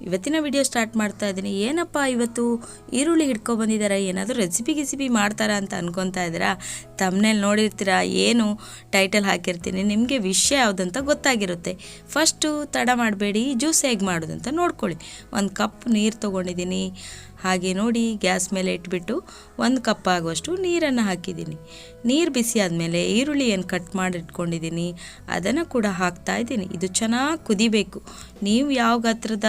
ಇವತ್ತಿನ video start ಮಾಡ್ತಾ ಇದ್ದೀನಿ. ಏನಪ್ಪ ಇವತ್ತು ಈರುಳ್ಳಿ ಹಿಡ್ಕೊ ಬಂದಿದ್ದಾರೆ ಏನಾದರೂ ರೆಸಿಪಿ ಗಿಸಿಪಿ ಮಾಡ್ತಾರಾ ಅಂತ ಅನ್ಕೊತಾ ಇದ್ದೀರಾ? ತಮ್ಮನೇಲಿ ನೋಡಿರ್ತೀರಾ? ಏನು? ಟೈಟಲ್ ಹಾಕಿರ್ತೀನಿ. ನಿಮಗೆ ವಿಷಯ ಯಾವುದಂತ ಗೊತ್ತಾಗಿರುತ್ತೆ. ಫಸ್ಟು ತಡ ಮಾಡಬೇಡಿ ಜ್ಯೂಸ್ ಹೇಗೆ ಮಾಡೋದಂತ ನೋಡ್ಕೊಳ್ಳಿ. ಒಂದು ಕಪ್ ನೀರು ತೊಗೊಂಡಿದ್ದೀನಿ. ಹಾಗೆ ನೋಡಿ, ಗ್ಯಾಸ್ ಮೇಲೆ ಇಟ್ಬಿಟ್ಟು ಒಂದು ಕಪ್ ಆಗುವಷ್ಟು ನೀರನ್ನು ಹಾಕಿದ್ದೀನಿ. ನೀರು ಬಿಸಿ ಆದಮೇಲೆ ಈರುಳ್ಳಿ ಏನು ಕಟ್ ಮಾಡಿ ಇಟ್ಕೊಂಡಿದ್ದೀನಿ ಅದನ್ನು ಕೂಡ ಹಾಕ್ತಾ ಇದ್ದೀನಿ. ಇದು ಚೆನ್ನಾಗಿ ಕುದಿಬೇಕು. ನೀವು ಯಾವ ಗಾತ್ರದ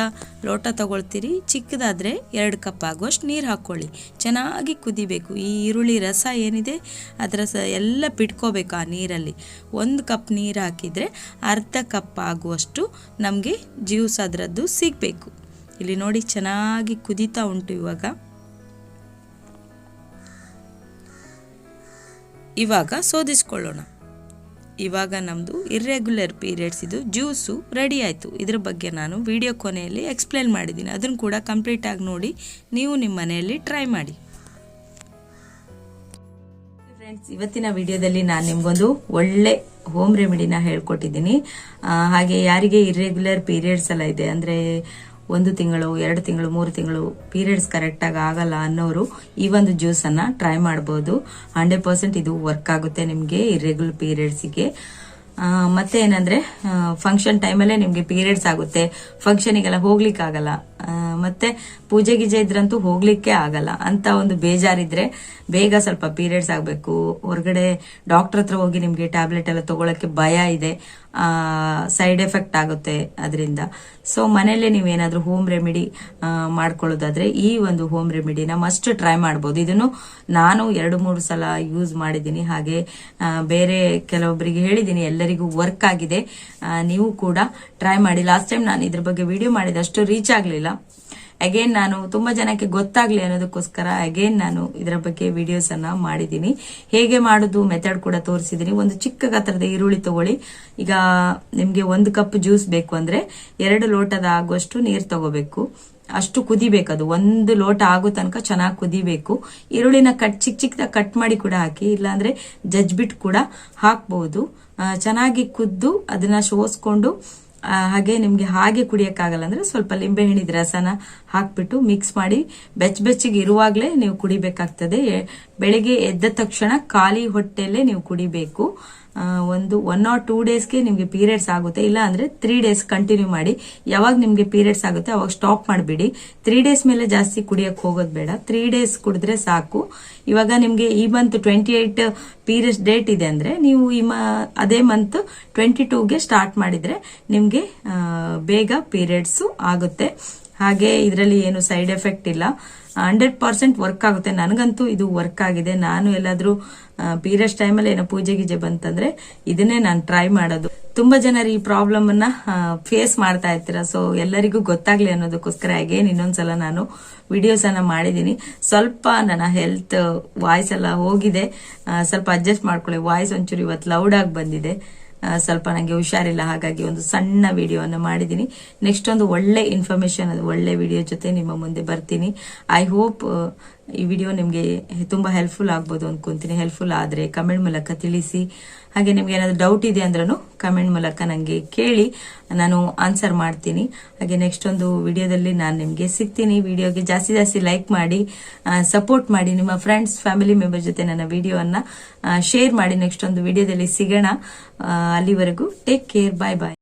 ಲೋಟ ತಗೊಳ್ತೀರಿ. ಚಿಕ್ಕದಾದರೆ ಎರಡು ಕಪ್ ಆಗುವಷ್ಟು ನೀರು ಹಾಕ್ಕೊಳ್ಳಿ ಚೆನ್ನಾಗಿ ಕುದಿಬೇಕು. ಈ ಈರುಳ್ಳಿ ರಸ ಏನಿದೆ, ಅದರ ಸ ಎಲ್ಲ ಬಿಟ್ಕೋಬೇಕು ಆ ನೀರಲ್ಲಿ. ಒಂದು ಕಪ್ ನೀರು ಹಾಕಿದರೆ ಅರ್ಧ ಕಪ್ ಆಗುವಷ್ಟು ನಮಗೆ ಜ್ಯೂಸ್ ಅದರದ್ದು ಸಿಗಬೇಕು. ಇಲ್ಲಿ ನೋಡಿ ಚೆನ್ನಾಗಿ ಕುದೀತಾ ಉಂಟು ಇವಾಗ. ಇವಾಗ ಸೋದಿಸ್ಕೊಳ್ಳೋಣ. ಇವಾಗ ನಮ್ಮದು ಇರ್ರೆಗ್ಯುಲರ್ ಪೀರಿಯಡ್ಸ್ ಇದು. ಜ್ಯೂಸು ರೆಡಿ ಆಯಿತು. ಇದ್ರ ಬಗ್ಗೆ ನಾನು ವಿಡಿಯೋ ಕೊನೆಯಲ್ಲಿ ಎಕ್ಸ್ಪ್ಲೇನ್ ಮಾಡಿದ್ದೀನಿ ಅದನ್ನು ಕೂಡ ಕಂಪ್ಲೀಟಾಗಿ ನೋಡಿ. ನೀವು ನಿಮ್ಮ ಮನೆಯಲ್ಲಿ ಟ್ರೈ ಮಾಡಿ. ಫ್ರೆಂಡ್ಸ್ ಇವತ್ತಿನ ವಿಡಿಯೋದಲ್ಲಿ ನಾನು ನಿಮ್ಗೊಂದು ಒಳ್ಳೆ ಹೋಮ್ ರೆಮಿಡಿನ ಹೇಳ್ಕೊಟ್ಟಿದ್ದೀನಿ. ಹಾಗೆ ಯಾರಿಗೆ ಇರ್ರೆಗ್ಯುಲರ್ ಪೀರಿಯಡ್ಸ್ ಎಲ್ಲ ಇದೆ, ಅಂದ್ರೆ ಒಂದು ತಿಂಗಳು, ಎರಡು ತಿಂಗಳು, ಮೂರು ತಿಂಗಳು ಪೀರಿಯಡ್ಸ್ ಕರೆಕ್ಟಾಗಿ ಆಗಲ್ಲ ಅನ್ನೋರು ಈ ಒಂದು ಜ್ಯೂಸನ್ನು ಟ್ರೈ ಮಾಡ್ಬೋದು. ಹಂಡ್ರೆಡ್ ಪರ್ಸೆಂಟ್ ಇದು ವರ್ಕ್ ಆಗುತ್ತೆ ನಿಮಗೆ ಇರೆಗ್ಯುಲರ್ ಪೀರಿಯಡ್ಸಿಗೆ ಮತ್ತೆ ಏನಂದ್ರೆ ಫಂಕ್ಷನ್ ಟೈಮಲ್ಲೇ ನಿಮ್ಗೆ ಪೀರಿಯಡ್ಸ್ ಆಗುತ್ತೆ. ಫಂಕ್ಷನಿಗೆಲ್ಲ ಹೋಗ್ಲಿಕ್ಕೆ ಆಗಲ್ಲ. ಮತ್ತೆ ಪೂಜೆ ಗೀಜೆ ಇದ್ರಂತೂ ಹೋಗ್ಲಿಕ್ಕೆ ಆಗಲ್ಲ. ಅಂತ ಒಂದು ಬೇಜಾರಿದ್ರೆ ಬೇಗ ಸ್ವಲ್ಪ ಪೀರಿಯಡ್ಸ್ ಆಗಬೇಕು. ಹೊರಗಡೆ ಡಾಕ್ಟರ್ ಹತ್ರ ಹೋಗಿ ನಿಮ್ಗೆ ಟ್ಯಾಬ್ಲೆಟ್ ಎಲ್ಲ ತಗೊಳಕ್ಕೆ ಭಯ ಇದೆ. ಸೈಡ್ ಎಫೆಕ್ಟ್ ಆಗುತ್ತೆ ಅದರಿಂದ. ಸೊ ಮನೆಯಲ್ಲೇ ನೀವೇನಾದ್ರೂ ಹೋಮ್ ರೆಮಿಡಿ ಮಾಡ್ಕೊಳ್ಳೋದಾದ್ರೆ ಈ ಒಂದು ಹೋಮ್ ರೆಮಿಡಿನ ಮಸ್ಟ್ ಟ್ರೈ ಮಾಡ್ಬೋದು. ಇದನ್ನು ನಾನು ಎರಡು, ಮೂರು ಸಲ ಯೂಸ್ ಮಾಡಿದ್ದೀನಿ. ಹಾಗೆ ಬೇರೆ ಕೆಲವೊಬ್ಬರಿಗೆ ಹೇಳಿದ್ದೀನಿ. ಎಲ್ಲರಿಗೂ ವರ್ಕ್ ಆಗಿದೆ. ನೀವು ಕೂಡ ಟ್ರೈ ಮಾಡಿ. ಲಾಸ್ಟ್ ಟೈಮ್ ನಾನು ಇದ್ರ ಬಗ್ಗೆ ವಿಡಿಯೋ ಮಾಡಿದಷ್ಟು ರೀಚ್ ಆಗಲಿಲ್ಲ. ಅಗೇನ್ ನಾನು ತುಂಬಾ ಜನಕ್ಕೆ ಗೊತ್ತಾಗ್ಲಿ ಅನ್ನೋದಕ್ಕೋಸ್ಕರ ಅಗೇನ್ ನಾನು ಇದರ ಬಗ್ಗೆ ವಿಡಿಯೋಸ್ ಅನ್ನ ಮಾಡಿದ್ದೀನಿ. ಹೇಗೆ ಮಾಡೋದು ಮೆಥಡ್ ಕೂಡ ತೋರಿಸಿದೀನಿ ಒಂದು ಚಿಕ್ಕ ಗಾತ್ರದ ಈರುಳ್ಳಿ ತಗೊಳ್ಳಿ. ಈಗ ನಿಮ್ಗೆ ಒಂದು ಕಪ್ ಜ್ಯೂಸ್ ಬೇಕು ಅಂದ್ರೆ ಎರಡು ಲೋಟದ ಆಗುವಷ್ಟು ನೀರು ತಗೋಬೇಕು. ಅಷ್ಟು ಕುದಿಬೇಕದು ಒಂದು ಲೋಟ ಆಗೋ ತನಕ ಚೆನ್ನಾಗಿ ಕುದಿಬೇಕು. ಈರುಳ್ಳಿನ ಕಟ್ ಚಿಕ್ಕ ಚಿಕ್ಕದಾಗಿ ಕಟ್ ಮಾಡಿ ಕೂಡ ಹಾಕಿ, ಇಲ್ಲಾಂದ್ರೆ ಜಜ್ಬಿಟ್ ಕೂಡ ಹಾಕ್ಬಹುದು ಚೆನ್ನಾಗಿ ಕುದ್ದು ಅದನ್ನ ಶೋಸ್ಕೊಂಡು ಹಾಗೆ ನಿಮ್ಗೆ ಹಾಗೆ ಕುಡಿಯಕ್ಕಾಗಲ್ಲ ಅಂದ್ರೆ ಸ್ವಲ್ಪ ಲಿಂಬೆಹಣ್ಣಿದ ರಸನ ಹಾಕ್ಬಿಟ್ಟು ಮಿಕ್ಸ್ ಮಾಡಿ ಬೆಚ್ಚ ಬೆಚ್ಚಗೆ ಇರುವಾಗಲೇ ನೀವು ಕುಡಿಬೇಕಾಗ್ತದೆ. ಬೆಳಿಗ್ಗೆ ಎದ್ದ ತಕ್ಷಣ ಖಾಲಿ ಹೊಟ್ಟೆಲ್ಲೇ ನೀವು ಕುಡಿಬೇಕು. ಒಂದು ಒನ್ ಆರ್ ಟೂ ಡೇಸ್ಗೆ ನಿಮಗೆ ಪೀರಿಯಡ್ಸ್ ಆಗುತ್ತೆ. ಇಲ್ಲ ಅಂದ್ರೆ ತ್ರೀ ಡೇಸ್ ಕಂಟಿನ್ಯೂ ಮಾಡಿ. ಯಾವಾಗ ನಿಮಗೆ ಪೀರಿಯಡ್ಸ್ ಆಗುತ್ತೆ ಅವಾಗ ಸ್ಟಾಪ್ ಮಾಡಿಬಿಡಿ. ತ್ರೀ ಡೇಸ್ ಮೇಲೆ ಜಾಸ್ತಿ ಕುಡಿಯೋಕ್ಕೆ ಹೋಗೋದು ಬೇಡ. ತ್ರೀ ಡೇಸ್ ಕುಡಿದ್ರೆ ಸಾಕು. ಇವಾಗ ನಿಮಗೆ ಈ month twenty eight periods date ಇದೆ ಅಂದರೆ ನೀವು ಈ ಅದೇ ಮಂತ್ ಟ್ವೆಂಟಿ ಟೂಗೆ ಸ್ಟಾರ್ಟ್ ಮಾಡಿದರೆ ನಿಮಗೆ ಬೇಗ ಪೀರಿಯಡ್ಸು ಆಗುತ್ತೆ. ಹಾಗೆ ಇದರಲ್ಲಿ ಏನು ಸೈಡ್ ಎಫೆಕ್ಟ್ ಇಲ್ಲ. ಹಂಡ್ರೆಡ್ ಪರ್ಸೆಂಟ್ ವರ್ಕ್ ಆಗುತ್ತೆ. ನನಗಂತೂ ಇದು ವರ್ಕ್ ಆಗಿದೆ. ನಾನು ಎಲ್ಲಾದ್ರೂ ಪೀರಿಯಡ್ಸ್ ಟೈಮಲ್ಲಿ ಏನೋ ಪೂಜೆ ಗೀಜೆ ಬಂತಂದ್ರೆ ಇದನ್ನೇ ನಾನು ಟ್ರೈ ಮಾಡೋದು. ತುಂಬಾ ಜನರು ಈ ಪ್ರಾಬ್ಲಮ್ ಅನ್ನ ಫೇಸ್ ಮಾಡ್ತಾ ಇರ್ತೀರ. ಸೊ ಎಲ್ಲರಿಗೂ ಗೊತ್ತಾಗ್ಲಿ ಅನ್ನೋದಕ್ಕೋಸ್ಕರ ಅಗೇನ್ ಇನ್ನೊಂದ್ಸಲ ನಾನು ವಿಡಿಯೋಸ್ ಅನ್ನ ಮಾಡಿದೀನಿ ಸ್ವಲ್ಪ ನನ್ನ ಹೆಲ್ತ್ ವಾಯ್ಸ್ ಎಲ್ಲ ಹೋಗಿದೆ. ಸ್ವಲ್ಪ ಅಡ್ಜಸ್ಟ್ ಮಾಡ್ಕೊಳ್ಳಿ. ವಾಯ್ಸ್ ಒಂಚೂರು ಇವತ್ತು ಲೌಡ್ ಆಗಿ ಬಂದಿದೆ. ಸ್ವಲ್ಪ ನನಗೆ ಹುಷಾರಿಲ್ಲ, ಹಾಗಾಗಿ ಒಂದು ಸಣ್ಣ ವಿಡಿಯೋವನ್ನು ಮಾಡಿದ್ದೀನಿ. ನೆಕ್ಸ್ಟ್ ಒಂದು ಒಳ್ಳೆ ಇನ್ಫಾರ್ಮೇಶನ್ ಒಳ್ಳೆ ವಿಡಿಯೋ ಜೊತೆ ನಿಮ್ಮ ಮುಂದೆ ಬರ್ತೀನಿ. ಐ ಹೋಪ್ ಈ ವಿಡಿಯೋ ನಿಮಗೆ ತುಂಬಾ ಹೆಲ್ಪ್ಫುಲ್ ಆಗ್ಬೋದು ಅನ್ಕೊಂತೀನಿ. ಹೆಲ್ಪ್ಫುಲ್ ಆದ್ರೆ ಕಮೆಂಟ್ ಮೂಲಕ ತಿಳಿಸಿ. ಹಾಗೆ ನಿಮ್ಗೆ ಏನಾದ್ರು ಡೌಟ್ ಇದೆ ಅಂದ್ರೂ ಕಮೆಂಟ್ ಮೂಲಕ ನನಗೆ ಕೇಳಿ, ನಾನು ಆನ್ಸರ್ ಮಾಡ್ತೀನಿ. ಹಾಗೆ ನೆಕ್ಸ್ಟ್ ಒಂದು ವಿಡಿಯೋದಲ್ಲಿ ನಾನು ನಿಮಗೆ ಸಿಗ್ತೀನಿ. ವಿಡಿಯೋಗೆ ಜಾಸ್ತಿ ಜಾಸ್ತಿ ಲೈಕ್ ಮಾಡಿ ಸಪೋರ್ಟ್ ಮಾಡಿ, ನಿಮ್ಮ ಫ್ರೆಂಡ್ಸ್ ಫ್ಯಾಮಿಲಿ ಮೆಂಬರ್ ಜೊತೆ ನನ್ನ ವಿಡಿಯೋವನ್ನು ಶೇರ್ ಮಾಡಿ ನೆಕ್ಸ್ಟ್ ಒಂದು ವಿಡಿಯೋದಲ್ಲಿ ಸಿಗೋಣ. ಅಲ್ಲಿವರೆಗೂ ಟೇಕ್ ಕೇರ್ ಬಾಯ್ ಬಾಯ್